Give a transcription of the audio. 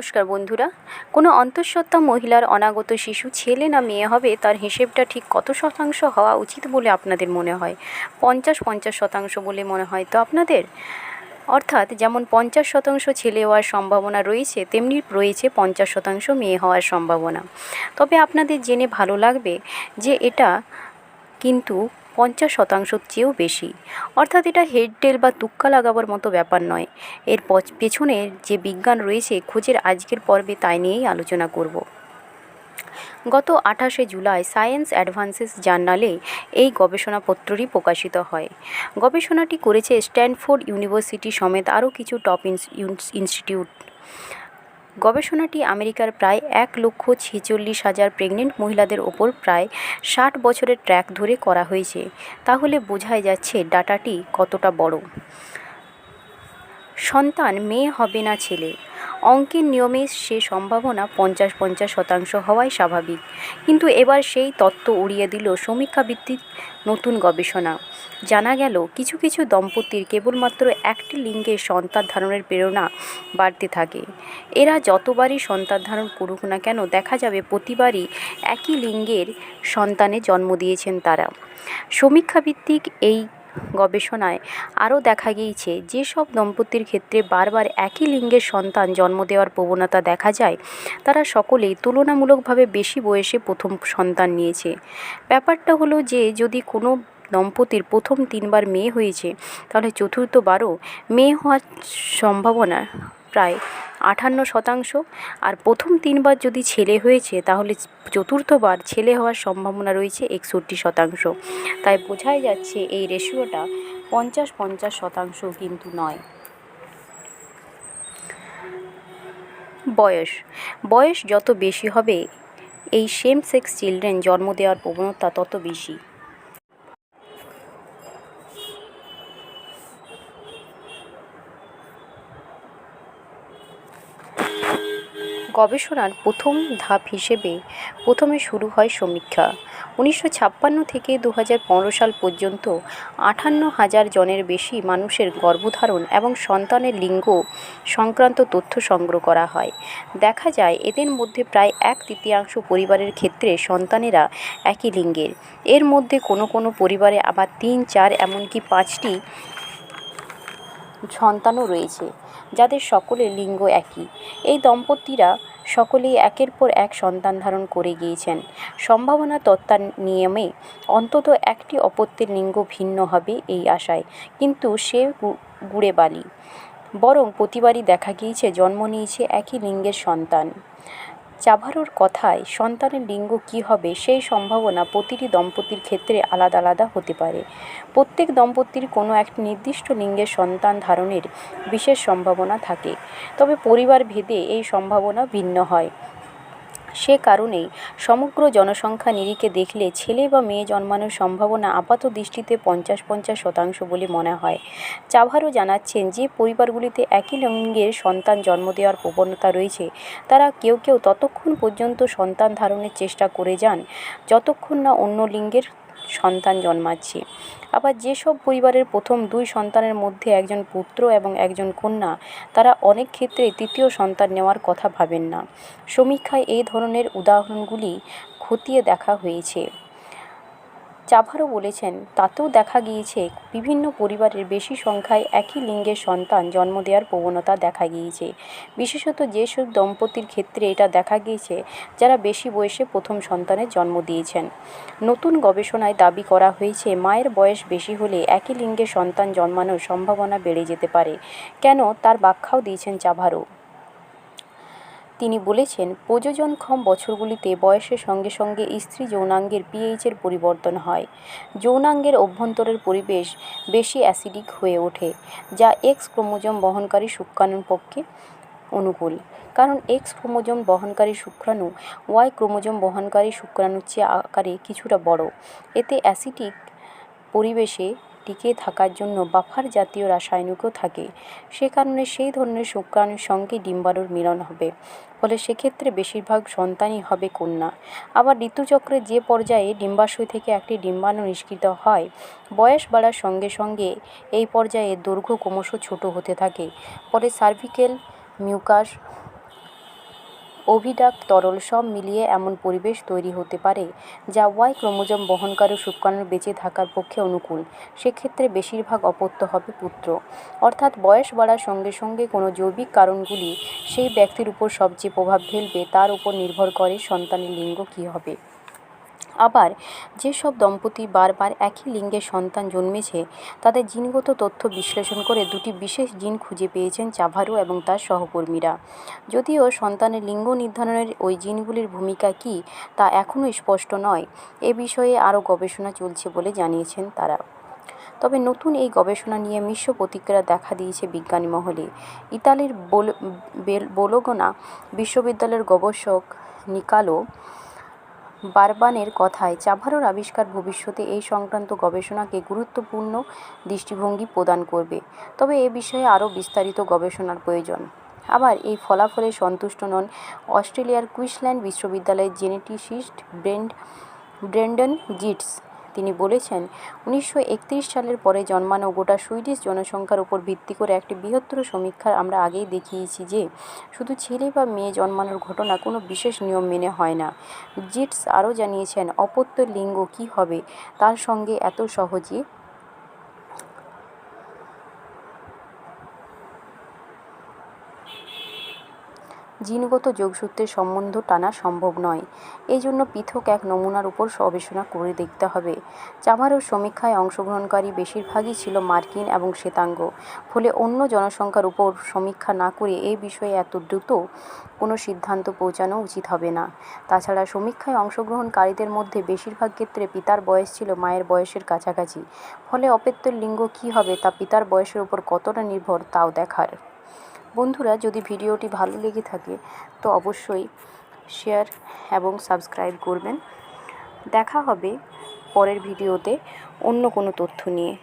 নমস্কার বন্ধুরা। কোনো অন্তঃসত্ত্বা মহিলার অনাগত শিশু, ছেলে না মেয়ে হবে, তার হিসেবটা ঠিক কত শতাংশ হওয়া উচিত বলে আপনাদের মনে হয়? পঞ্চাশ পঞ্চাশ শতাংশ বলে মনে হয় তো আপনাদের? অর্থাৎ যেমন পঞ্চাশ শতাংশ ছেলে হওয়ার সম্ভাবনা রয়েছে, তেমনি রয়েছে পঞ্চাশ শতাংশ মেয়ে হওয়ার সম্ভাবনা। তবে আপনাদের জেনে ভালো লাগবে যে এটা কিন্তু পঞ্চাশ শতাংশর চেয়েও বেশি। অর্থাৎ এটা হেডটেল বা তুক্কা লাগাবার মতো ব্যাপার নয়। এর পেছনের যে বিজ্ঞান রয়েছে, খোঁজের আজকের পর্বে তাই নিয়েই আলোচনা করব। গত আঠাশে জুলাই সায়েন্স অ্যাডভান্সেস জার্নালে এই গবেষণাপত্রটি প্রকাশিত হয়। গবেষণাটি করেছে স্ট্যানফোর্ড ইউনিভার্সিটি সমেত আরও কিছু টপ ইনস- ইনস্টিটিউট। গবেষণাটি আমেরিকার প্রায় এক লক্ষ ছেচল্লিশ হাজার প্রেগনেন্ট মহিলাদের ওপর প্রায় ষাট বছরের ট্র্যাক ধরে করা হয়েছে। তাহলে বোঝাই যাচ্ছে ডাটাটি কতটা বড়। সন্তান মেয়ে হবে না ছেলে। অঙ্কের নিয়মে সে সম্ভাবনা পঞ্চাশ পঞ্চাশ শতাংশ হওয়াই স্বাভাবিক। কিন্তু এবার সেই তত্ত্ব উড়িয়ে দিল সমীক্ষা ভিত্তিক নতুন গবেষণা। জানা গেল, কিছু কিছু দম্পতির কেবলমাত্র একটি লিঙ্গে সন্তান ধারণের প্রেরণা বাড়তে থাকে। এরা যতবারই সন্তান ধারণ করুক না কেন, দেখা যাবে প্রতিবারই একই লিঙ্গের সন্তানে জন্ম দিয়েছেন তারা। সমীক্ষা ভিত্তিক এই গবেষণায় আরও দেখা গিয়েছে, যেসব দম্পতির ক্ষেত্রে বারবার একই লিঙ্গের সন্তান জন্ম দেওয়ার প্রবণতা দেখা যায়, তারা সকলেই তুলনামূলকভাবে বেশি বয়সে প্রথম সন্তান নিয়েছে। ব্যাপারটা হলো যে, যদি কোনো দম্পতির প্রথম তিনবার মেয়ে হয়েছে, তাহলে চতুর্থবারও মেয়ে হওয়ার সম্ভাবনা প্রায় আটান্ন শতাংশ। আর প্রথম তিনবার যদি ছেলে হয়েছে, তাহলে চতুর্থবার ছেলে হওয়ার সম্ভাবনা রয়েছে একষট্টি শতাংশ। তাই বোঝাই যাচ্ছে এই রেশিওটা পঞ্চাশ পঞ্চাশ শতাংশ কিন্তু নয়। বয়স। বয়স যত বেশি হবে, এই সেম সেক্স চিলড্রেন জন্ম দেওয়ার প্রবণতা তত বেশি। গবেষণার প্রথম ধাপ হিসেবে প্রথমে শুরু হয় সমীক্ষা। উনিশশো ছাপ্পান্ন থেকে দু হাজার পনেরো সাল পর্যন্ত আটান্ন হাজার জনের বেশি মানুষের গর্ভধারণ এবং সন্তানের লিঙ্গ সংক্রান্ত তথ্য সংগ্রহ করা হয়। দেখা যায়, এদের মধ্যে প্রায় এক তৃতীয়াংশ পরিবারের ক্ষেত্রে সন্তানেরা একই লিঙ্গের। এর মধ্যে কোনো কোনো পরিবারে আবার তিন, চার, এমনকি পাঁচটি সন্তানও রয়েছে, যাদের সকলের লিঙ্গ একই। এই দম্পতিরা সকলেই একের পর এক সন্তান ধারণ করে গিয়েছেন। সম্ভাবনা তত্ত্বার নিয়মে অন্তত একটি অপত্যের লিঙ্গ ভিন্ন হবে এই আশায়, কিন্তু সে গুড়ে বালি। বরং প্রতিবারই দেখা গিয়েছে, জন্ম নিয়েছে একই লিঙ্গের সন্তান। চাভারোর কথায় সন্তানের লিঙ্গ কী হবে সেই সম্ভাবনা প্রতিটি দম্পতির ক্ষেত্রে আলাদা আলাদা হতে পারে। প্রত্যেক দম্পতির কোনো একটি নির্দিষ্ট লিঙ্গের সন্তান ধারণের বিশেষ সম্ভাবনা থাকে। তবে পরিবার ভেদে এই সম্ভাবনা ভিন্ন হয়। সে কারণেই সমগ্র জনসংখ্যা নিরিখে দেখলে ছেলে বা মেয়ে জন্মানোর সম্ভাবনা আপাত দৃষ্টিতে পঞ্চাশ পঞ্চাশ শতাংশ বলে মনে হয়। চাভারও জানাচ্ছেন যে, পরিবারগুলিতে একই লিঙ্গের সন্তান জন্ম দেওয়ার প্রবণতা রয়েছে। তারা কেউ কেউ ততক্ষণ পর্যন্ত সন্তান ধারণের চেষ্টা করে যান, যতক্ষণ না অন্য লিঙ্গের সন্তান জন্মাচ্ছে। আবার যেসব পরিবারের প্রথম দুই সন্তানের মধ্যে একজন পুত্র এবং একজন কন্যা, তারা অনেক ক্ষেত্রে তৃতীয় সন্তান নেওয়ার কথা ভাবেন না। সমীক্ষায় এই ধরনের উদাহরণগুলি খতিয়ে দেখা হয়েছে। চাভারও বলেছেন, তাতেও দেখা গিয়েছে বিভিন্ন পরিবারের বেশি সংখ্যায় একই লিঙ্গের সন্তান জন্ম দেওয়ার প্রবণতা দেখা গিয়েছে। বিশেষত যেসব দম্পতির ক্ষেত্রে এটা দেখা গিয়েছে, যারা বেশি বয়সে প্রথম সন্তানের জন্ম দিয়েছেন। নতুন গবেষণায় দাবি করা হয়েছে, মায়ের বয়স বেশি হলে একই লিঙ্গের সন্তান জন্মানোর সম্ভাবনা বেড়ে যেতে পারে। কেন? তার ব্যাখ্যাও দিয়েছেন চাভারও। তিনি বলেছেন প্রজননক্ষম বছরগুলিতে বয়সের সঙ্গে সঙ্গে স্ত্রী যৌনাঙ্গের পিএইচের পরিবর্তন হয়। যৌনাঙ্গের অভ্যন্তরের পরিবেশ বেশি অ্যাসিডিক হয়ে ওঠে, যা এক্স ক্রোমোজোম বহনকারী শুক্রাণুর পক্ষে অনুকূল। কারণ এক্স ক্রোমোজোম বহনকারী শুক্রাণু ওয়াই ক্রোমোজোম বহনকারী শুক্রাণুর চেয়ে আকারে কিছুটা বড়। এতে অ্যাসিডিক পরিবেশে টিকে থাকার জন্য বাফার জাতীয় রাসায়নিকও থাকে। সে কারণে সেই ধরনের শুক্রাণুর সঙ্গে ডিম্বাণুর মিলন হবে। ফলে সেক্ষেত্রে বেশিরভাগ সন্তানই হবে কন্যা। আবার ঋতুচক্রের যে পর্যায়ে ডিম্বাশয় থেকে একটি ডিম্বাণু নিষ্কৃত হয়, বয়স বাড়ার সঙ্গে সঙ্গে এই পর্যায়ে দৈর্ঘ্য ক্রমশ ছোট হতে থাকে। ফলে সার্ভিক্যাল মিউকাস অভিডাক্ট তরল সব মিলিয়ে এমন পরিবেশ তৈরি হতে পারে যা ওয়াই ক্রোমোজোম বহনকারী শুক্রাণুর বেঁচে থাকার পক্ষে অনুকূল। সেক্ষেত্রে বেশিরভাগ অপত্য হবে পুত্র। অর্থাৎ বয়স বাড়ার সঙ্গে সঙ্গে কোনো জৈবিক কারণগুলি সেই ব্যক্তির উপর সবচেয়ে প্রভাব ফেলবে, তার উপর নির্ভর করে সন্তানের লিঙ্গ কী হবে। আবার যেসব দম্পতি বারবার একই লিঙ্গের সন্তান জন্মেছে, তাদের জিনগত তথ্য বিশ্লেষণ করে দুটি বিশেষ জিন খুঁজে পেয়েছেন চাভারো এবং তার সহকর্মীরা। যদিও সন্তানের লিঙ্গ নির্ধারণের ওই জিনগুলির ভূমিকা কী, তা এখনও স্পষ্ট নয়। এ বিষয়ে আরও গবেষণা চলছে বলে জানিয়েছেন তারা। তবে নতুন এই গবেষণা নিয়ে মিশ্র প্রতিক্রিয়া দেখা দিয়েছে বিজ্ঞানী মহলে। ইতালির বোল- বেল- বোলোগনা বিশ্ববিদ্যালয়ের গবেষক নিকালো বারবানের কথায় চাভারোর আবিষ্কার ভবিষ্যতে এই সংক্রান্ত গবেষণাকে গুরুত্বপূর্ণ দৃষ্টিভঙ্গি প্রদান করবে। তবে এ বিষয়ে আরও বিস্তারিত গবেষণার প্রয়োজন। আবার এই ফলাফলে সন্তুষ্ট নন অস্ট্রেলিয়ার কুইন্সল্যান্ড বিশ্ববিদ্যালয়ের জেনেটিসিস্ট ব্রেন্ড, ব্রেন্ডন জিটস। তিনি বলেছেন, উনিশশো একত্রিশ সালের পরে জন্মানো গোটা সুইডিশ জনসংখ্যার উপর ভিত্তি করে একটি বৃহত্তর সমীক্ষার আমরা আগেই দেখিয়েছি যে, শুধু ছেলে বা মেয়ে জন্মানোর ঘটনা কোনো বিশেষ নিয়ম মেনে হয় না। জিটস আরও জানিয়েছেন, অপত্য লিঙ্গ কি হবে? তার সঙ্গে এত সহজে জিনগত যোগসূত্রের সম্বন্ধ টানা সম্ভব নয়। এই জন্য পৃথক এক নমুনার উপর গবেষণা করে দেখতে হবে। চাভারোর সমীক্ষায় অংশগ্রহণকারী বেশিরভাগই ছিল মার্কিন এবং শ্বেতাঙ্গ, ফলে অন্য জনসংখ্যার উপর সমীক্ষা না করে এই বিষয়ে এত দ্রুত কোনো সিদ্ধান্ত পৌঁছানো উচিত হবে না। তাছাড়া সমীক্ষায় অংশগ্রহণকারীদের মধ্যে বেশিরভাগ ক্ষেত্রে পিতার বয়স ছিল মায়ের বয়সের কাছাকাছি, ফলে অপত্যের লিঙ্গ কী হবে তা পিতার বয়সের উপর কতটা নির্ভর তাও দেখার। বন্ধুরা, যদি ভিডিওটি ভালো লেগে থাকে, তো অবশ্যই শেয়ার এবং সাবস্ক্রাইব করবেন। দেখা হবে পরের ভিডিওতে অন্য কোনো তথ্য নিয়ে।